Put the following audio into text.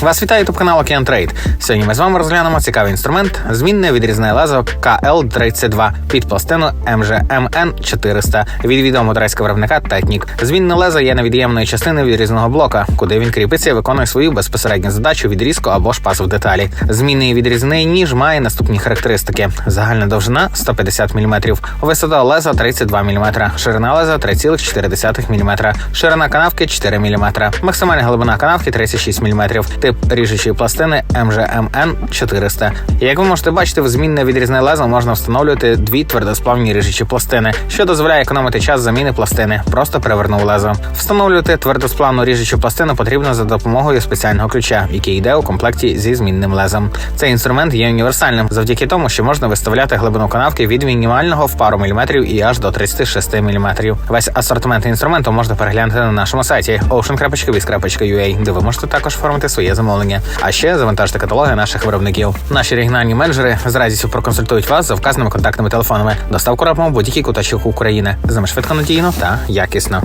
Вас вітає ютуб канал Океан Трейд. Сьогодні ми з вами розглянемо цікавий інструмент змінне відрізне лезо КЛ-32 під пластину МЖМН 400 від відомого турецького виробника Технік. Змінне лезо є невід'ємною частиною відрізного блока, куди він кріпиться і виконує свою безпосередню задачу відрізку або ж пасу в деталі. Змінний відрізний ніж має наступні характеристики: загальна довжина 150 мм, висота леза 32 мм, ширина леза 3,4 мм, ширина канавки 4 мм, максимальна глибина канавки 36 мм, тип ріжучої пластини МЖМН 400. Як ви можете бачити, в змінне відрізне лезо можна встановлювати дві твердосплавні ріжучі пластини, що дозволяє економити час заміни пластини. Просто перевернув лезо. Встановлювати твердосплавну ріжучу пластину потрібно за допомогою спеціального ключа, який йде у комплекті зі змінним лезом. Цей інструмент є універсальним завдяки тому, що можна виставляти глибину канавки від мінімального в пару міліметрів і аж до 36 мм. Весь асортимент інструменту можна переглянути на нашому сайті ocean.biz.ua, де ви можете також оформити своє замовлення. А ще завантажити каталоги наших виробників. Наші регіональні менеджери з радістю проконсультують вас за вказаними контактними телефонами. Доставку робимо в будь-який куточок України. З нами швидко надійно та якісно.